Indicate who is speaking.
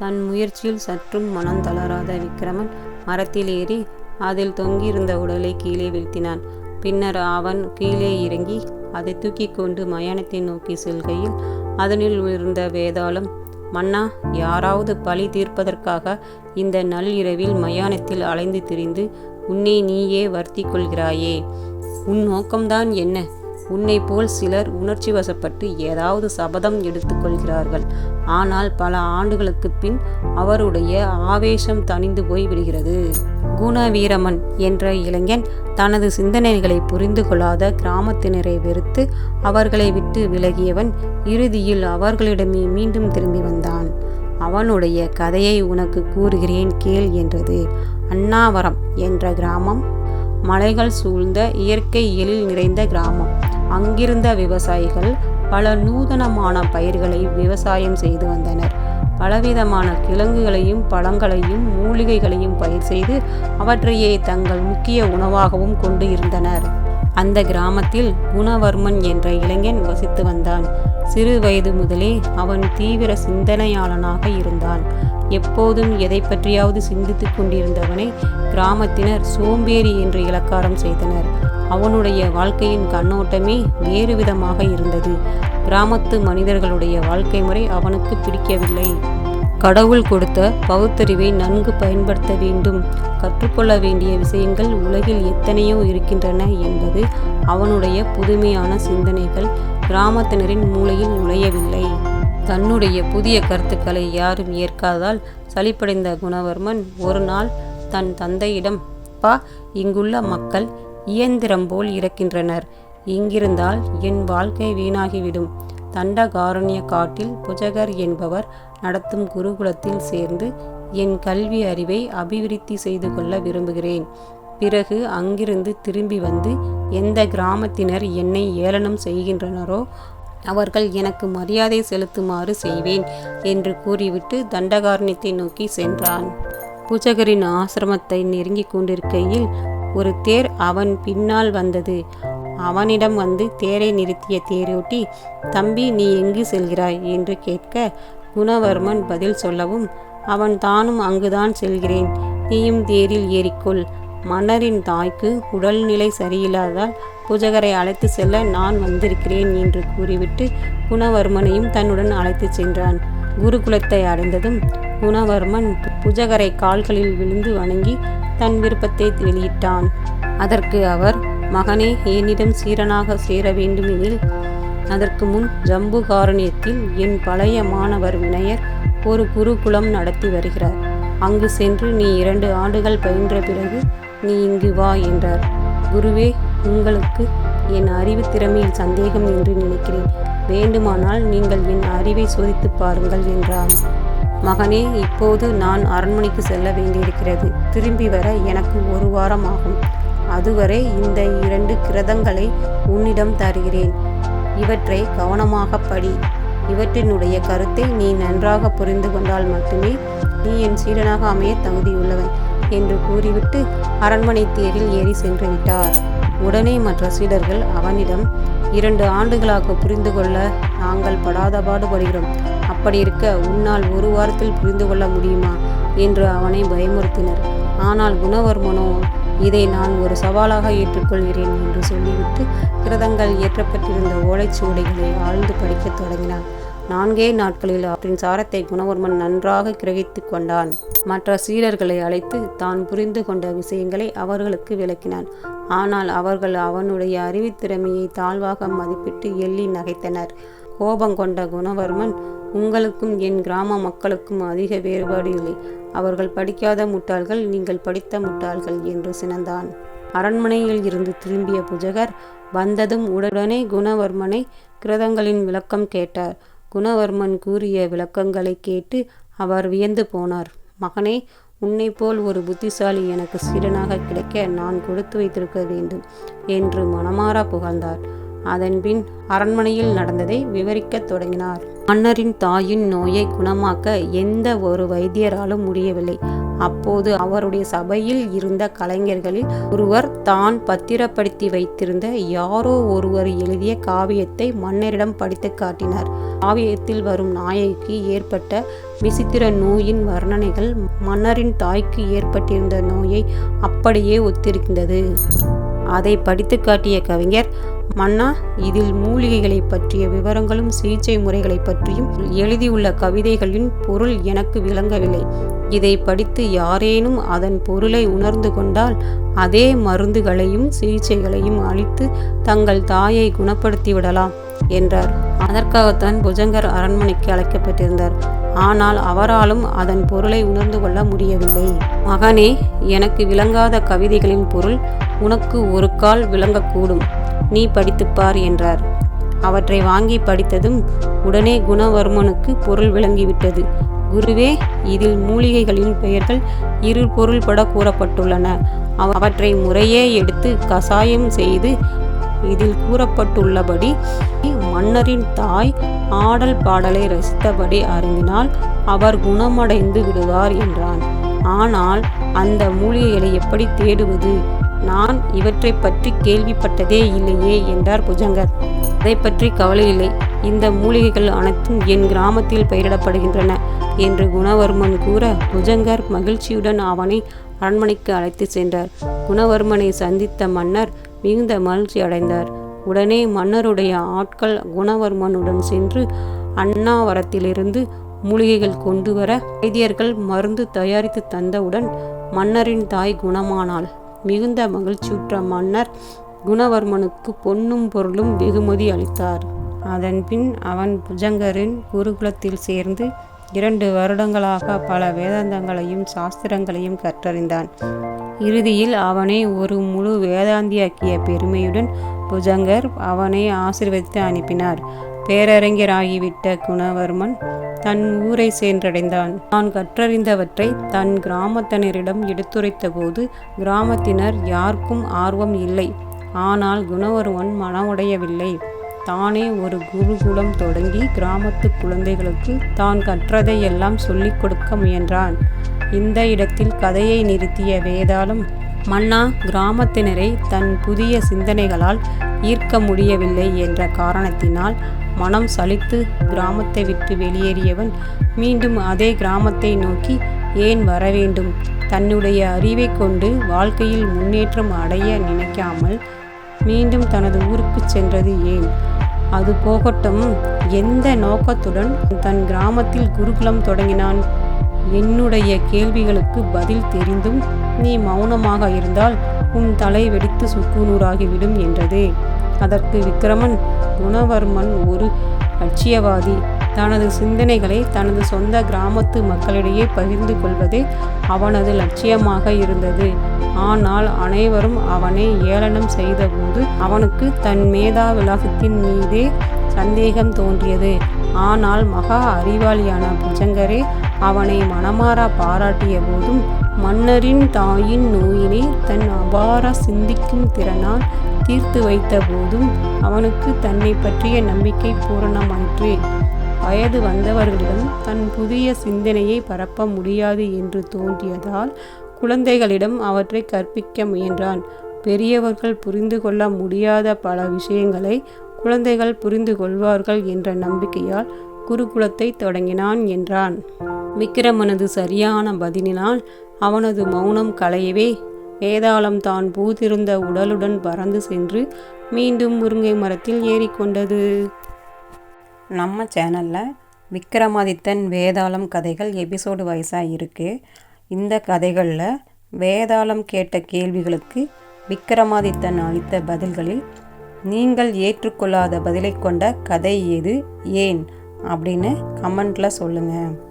Speaker 1: தன் முயற்சியில் சற்றும் மனம் தளராத விக்கிரமன் மரத்தில் ஏறி அதில் தொங்கியிருந்த உடலை கீழே வீழ்த்தினான். பின்னர் அவன் கீழே இறங்கி அதை தூக்கி கொண்டு மயானத்தை நோக்கி செல்கையில் அதனில் இருந்த வேதாளம் மன்னா யாராவது பழி தீர்ப்பதற்காக இந்த நள்ளிரவில் மயானத்தில் அலைந்து திரிந்து உன்னை நீயே வருத்தி கொள்கிறாயே. உன் நோக்கம்தான் என்ன? உன்னை போல் சிலர் உணர்ச்சி வசப்பட்டு ஏதாவது சபதம் எடுத்துக்கொள்கிறார்கள் ஆனால் பல ஆண்டுகளுக்கு பின் அவருடைய ஆவேசம் தணிந்து போய் விடுகிறது குணவீரமன் என்ற இளைஞன் தனது சிந்தனைகளை புரிந்து கொள்ளாத கிராமத்தினரை வெறுத்து அவர்களை விட்டு விலகியவன் இறுதியில் அவர்களிடமே மீண்டும் திரும்பி வந்தான். அவனுடைய கதையை உனக்கு கூறுகிறேன் கேள் என்றது. அண்ணாவரம் என்ற கிராமம் மலைகள் சூழ்ந்த இயற்கை எழில் நிறைந்த கிராமம். அங்கிருந்த விவசாயிகள் பல நூதனமான பயிர்களை விவசாயம் செய்து வந்தனர். பலவிதமான கிழங்குகளையும் பழங்களையும் மூலிகைகளையும் பயிர் செய்து அவற்றையே தங்கள் முக்கிய உணவாகவும் கொண்டு இருந்தனர். அந்த கிராமத்தில் குணவர்மன் என்ற இளைஞன் வசித்து வந்தான். சிறு வயது முதலே அவன் தீவிர சிந்தனையாளனாக இருந்தான். எப்போதும் எதை பற்றியாவது சிந்தித்துக் கொண்டிருந்தவனை கிராமத்தினர் சோம்பேறி என்று இலக்காரம் செய்தனர். அவனுடைய வாழ்க்கையின் கண்ணோட்டமே வேறு விதமாக இருந்தது. கிராமத்து மனிதர்களுடைய வாழ்க்கை முறை அவனுக்கு பிடிக்கவில்லை. கடவுள் கொடுத்த பகுத்தறிவை நன்கு பயன்படுத்த வேண்டும். கற்றுக்கொள்ள வேண்டிய விஷயங்கள் உலகில் எத்தனையோ இருக்கின்றன என்பது அவனுடைய புதுமையான சிந்தனைகள் கிராமத்தினரின் மூளையில் நுழையவில்லை. தன்னுடைய புதிய கருத்துக்களை யாரும் ஏற்காததால் சலிப்படைந்த குணவர்மன் ஒரு நாள் தன் தந்தையிடம் பா இங்குள்ள மக்கள் இயந்திரம் போல் இறக்கின்றனர். இங்கிருந்தால் என் வாழ்க்கை வீணாகிவிடும். தண்டகாரண்ய காட்டில் புஜகர் என்பவர் நடத்தும் குருகுலத்தில் சேர்ந்து என் கல்வி அறிவை அபிவிருத்தி செய்து கொள்ள விரும்புகிறேன். பிறகு அங்கிருந்து திரும்பி வந்து எந்த கிராமத்தினர் என்னை ஏளனம் செய்கின்றனரோ அவர்கள் எனக்கு மரியாதை செலுத்துமாறு செய்வேன் என்று கூறிவிட்டு தண்டகாரண்யத்தை நோக்கி சென்றான். பூஜகரின் ஆசிரமத்தை நெருங்கிக் கொண்டிருக்கையில் ஒரு தேர் அவன் பின்னால் வந்தது. அவனிடம் வந்து தேரை நிறுத்திய தேரோட்டி தம்பி நீ எங்கு செல்கிறாய்? என்று கேட்க குணவர்மன் பதில் சொல்லவும் அவன் தானும் அங்குதான் செல்கிறேன். நீயும் தேரில் ஏறிக்கொள். மன்னரின் தாய்க்கு உடல்நிலை சரியில்லாததால் பூஜகரை அழைத்து செல்ல நான் வந்திருக்கிறேன் என்று கூறிவிட்டு குணவர்மனையும் தன்னுடன் அழைத்து சென்றான். குருகுலத்தை அடைந்ததும் குணவர்மன் புஜகரை கால்களில் விழுந்து வணங்கி தன் விருப்பத்தை வெளியிட்டான். அதற்கு அவர் மகனே என்னிடம் சீரனாக சேர வேண்டுமெனில் அதற்கு முன் ஜம்புகாரண்யத்தில் என் பழைய மாணவர் வினயர் ஒரு குருகுலம் நடத்தி வருகிறார். அங்கு சென்று நீ இரண்டு ஆண்டுகள் பயின்ற பிறகு நீ இங்கு வா என்றார். குருவே உங்களுக்கு என் அறிவு திறமையில் சந்தேகம் என்று நினைக்கிறேன். வேண்டுமானால் நீங்கள் என் அறிவை சோதித்து பாருங்கள் என்றான். மகனே இப்போது நான் அரண்மனைக்கு செல்ல வேண்டியிருக்கிறது. திரும்பி வர எனக்கு ஒரு வாரம் ஆகும் அதுவரை இந்த இரண்டு கிரதங்களை உன்னிடம் தருகிறேன். இவற்றை கவனமாக படி. இவற்றினுடைய கருத்தை நீ நன்றாக புரிந்து கொண்டால் மட்டுமே நீ என் சீடனாக அமைய தகுதியுள்ளவன் என்று கூறிவிட்டு அரண்மனை தேரில் ஏறி சென்று விட்டார். உடனே மற்ற சீடர்கள் அவனிடம் இரண்டு ஆண்டுகளாக புரிந்து கொள்ள நாங்கள் படாத பாடுபடுகிறோம் அப்படி இருக்க உன்னால் ஒரு வாரத்தில் புரிந்து கொள்ள முடியுமா? என்று அவனை பயமுறுத்தினர். ஆனால் குணவர்மனோ இதை நான் ஒரு சவாலாக ஏற்றுக்கொள்கிறேன் என்று சொல்லிவிட்டு கிரதங்கள் ஏற்றப்பட்டிருந்த ஓலைச்சுவடைகளை ஆழ்ந்து படிக்கத் தொடங்கினான். நான்கே நாட்களில் அவற்றின் சாரத்தை குணவர்மன் நன்றாக கிரகித்து கொண்டான். மற்ற சீடர்களை அழைத்து தான் புரிந்து கொண்ட விஷயங்களை அவர்களுக்கு விளக்கினான். ஆனால் அவர்கள் அவனுடைய அறிவுத்திறமையை தாழ்வாக மதிப்பிட்டு எள்ளி நகைத்தனர். கோபம் கொண்ட குணவர்மன் உங்களுக்கும் என் கிராம மக்களுக்கும் அதிக வேறுபாடு இல்லை. அவர்கள் படிக்காத முட்டாள்கள் நீங்கள் படித்த முட்டாள்கள் என்று சினந்தான். அரண்மனையில் இருந்து திரும்பிய புஜகர் வந்ததும் உடனே குணவர்மனை கிரதங்களின் விளக்கம் கேட்டார். குணவர்மன் கூறிய விளக்கங்களை கேட்டு அவர் வியந்து போனார். மகனே உன்னை போல் ஒரு புத்திசாலி எனக்கு சீடனாக கிடைக்க நான் கொடுத்து வைத்திருக்க வேண்டும் என்று மனமாற புகழ்ந்தார். அதன்பின் அரண்மனையில் நடந்ததை விவரிக்கத் தொடங்கினார். மன்னரின் தாயின் நோயை குணமாக்க எந்த ஒரு வைத்தியராலும் முடியவில்லை. அப்போது அவருடைய சபையில் இருந்த கலைஞர்களில் ஒருவர் தான் பத்திரப்படுத்தி வைத்திருந்த யாரோ ஒருவர் எழுதிய காவியத்தை மன்னரிடம் படித்து காட்டினார். காவியத்தில் வரும் நாயகிக்கு ஏற்பட்ட விசித்திர நோயின் வர்ணனைகள் மன்னரின் தாய்க்கு ஏற்பட்டிருந்த நோயை அப்படியே ஒத்திருக்கின்றது. அதை படித்து காட்டிய கவிஞர் மன்னா இதில் மூலிகைகளை பற்றிய விவரங்களும் சிகிச்சை முறைகளை பற்றியும் எழுதியுள்ள கவிதைகளின் பொருள் எனக்கு விளங்கவில்லை. இதை படித்து யாரேனும் அதன் பொருளை உணர்ந்து கொண்டால் அதே மருந்துகளையும் சிகிச்சைகளையும் அளித்து தங்கள் தாயை குணப்படுத்தி விடலாம் என்றார். அதற்காகத்தான் புஜங்கர் அரண்மனைக்கு அழைக்கப்பட்டிருந்தார். ஆனால் அவராலும் அதன் பொருளை உணர்ந்து கொள்ள முடியவில்லை. மகனே எனக்கு விளங்காத கவிதைகளின் பொருள் உனக்கு ஒரு கால் விளங்கக்கூடும். நீ படித்துப்பார் என்றார். அவற்றை வாங்கி படித்ததும் உடனே குணவர்மனுக்கு பொருள் விளங்கிவிட்டது. குருவே இதில் மூலிகைகளின் பெயர்கள் இரு பொருள்பட கூறப்பட்டுள்ளன. அவற்றை முறையே எடுத்து கசாயம் செய்து இதில் கூறப்பட்டுள்ளபடி மன்னரின் தாய் ஆடல் பாடலை ரசித்தபடி அருந்தினால் அவர் குணமடைந்து விடுவார் என்றான். ஆனால் அந்த மூலிகைகளை எப்படி தேடுவது? நான் இவற்றை பற்றி கேள்விப்பட்டதே இல்லையே என்றார் புஜங்கர். அதை பற்றி கவலை இல்லை. இந்த மூலிகைகள் அனைத்தும் என் கிராமத்தில் பயிரிடப்படுகின்றன என்று குணவர்மன் கூற புஜங்கர் மகிழ்ச்சியுடன் அவனை அரண்மனைக்கு அழைத்து சென்றார். குணவர்மனை சந்தித்த மன்னர் மிகுந்த மகிழ்ச்சி அடைந்தார். உடனே மன்னருடைய ஆட்கள் குணவர்மனுடன் சென்று அண்ணாவரத்திலிருந்து மூலிகைகள் கொண்டு வர வைத்தியர்கள் மருந்து தயாரித்து தந்தவுடன் மன்னரின் தாய் குணமானாள். மிகுந்த மகிழ்ச்சியுற்ற மன்னர் குணவர்மனுக்கு பொன்னும் பொருளும் வெகுமதி அளித்தார். அதன்பின் அவன் புஜங்கரின் குருகுலத்தில் சேர்ந்து இரண்டு வருடங்களாக பல வேதாந்தங்களையும் சாஸ்திரங்களையும் கற்றறிந்தான். இறுதியில் அவனை ஒரு முழு வேதாந்தியாக்கிய பெருமையுடன் புஜங்கர் அவனை ஆசிர்வதித்து அனுப்பினார். பேரறிஞராகிவிட்ட குணவர்மன் தன் ஊரை சென்றடைந்தான் தான் கற்றறிந்தவற்றை தன் கிராமத்தினரிடம் எடுத்துரைத்த போது கிராமத்தினர் யாருக்கும் ஆர்வம் இல்லை. ஆனால் குணவர்மன் மனமுடையவில்லை. தானே ஒரு குருகுலம் தொடங்கி கிராமத்து குழந்தைகளுக்கு தான் கற்றதை எல்லாம் சொல்லிக் கொடுக்க முயன்றான். இந்த இடத்தில் கதையை நிறுத்திய வேதாளம் மன்னா கிராமத்தினரை தன் புதிய சிந்தனைகளால் ஈர்க்க முடியவில்லை என்ற காரணத்தினால் மனம் சலித்து கிராமத்தை விட்டு வெளியேறியவன் மீண்டும் அதே கிராமத்தை நோக்கி ஏன் வர வேண்டும்? தன்னுடைய அறிவை கொண்டு வாழ்க்கையில் முன்னேற்றம் அடைய நினைக்காமல் மீண்டும் தனது ஊருக்கு சென்றது ஏன்? அது போகட்டும். எந்த நோக்கத்துடன் தன் கிராமத்தில் குருகுலம் தொடங்கினான்? என்னுடைய கேள்விகளுக்கு பதில் தெரிந்தும் நீ மௌனமாக இருந்தால் உன் தலை வெடித்து சுக்குநூறாகிவிடும் என்றது. அதற்கு விக்ரமன் குணவர்மன் ஒரு லட்சியவாதி. தனது சிந்தனைகளை தனது சொந்த கிராமத்து மக்களிடையே பகிர்ந்து கொள்வது அவனது லட்சியமாக இருந்தது. ஆனால் அனைவரும் அவனை ஏளனம் செய்தபோது அவனுக்கு தன் மேதா விலாசத்தின் மீதே சந்தேகம் தோன்றியது. ஆனால் மகா அறிவாளியான புஜங்கரே அவனை மனமாற பாராட்டிய போதும் மன்னரின் தாயின் நோயினை தன் அபார சிந்திக்கும் திறனால் தீர்த்து வைத்த போதும் அவனுக்கு தன்னை பற்றிய நம்பிக்கை பூரணமாயிற்று. வயது வந்தவர்களிடம் தன் புதிய சிந்தனையை பரப்ப முடியாது என்று தோன்றியதால் குழந்தைகளிடம் அவற்றை கற்பிக்க முயன்றான். பெரியவர்கள் புரிந்து கொள்ள முடியாத பல விஷயங்களை குழந்தைகள் புரிந்து கொள்வார்கள் என்ற நம்பிக்கையால் குருகுலத்தை தொடங்கினான் என்றான். விக்கிரமனது சரியான பதிலினால் அவனது மௌனம் களையவே வேதாளம் தான் பூத்திருந்த உடலுடன் பறந்து சென்று மீண்டும் முருங்கை மரத்தில் ஏறிக்கொண்டது. நம்ம சேனலில் விக்ரமாதித்தன் வேதாளம் கதைகள் எபிசோடு வைஸாக இருக்குது இந்த கதைகளில் வேதாளம் கேட்ட கேள்விகளுக்கு விக்ரமாதித்தன் அளித்த பதில்களில் நீங்கள் ஏற்றுக்கொள்ளாத பதிலை கொண்ட கதை எது? ஏன்? அப்படின்னு கமெண்ட்டில் சொல்லுங்கள்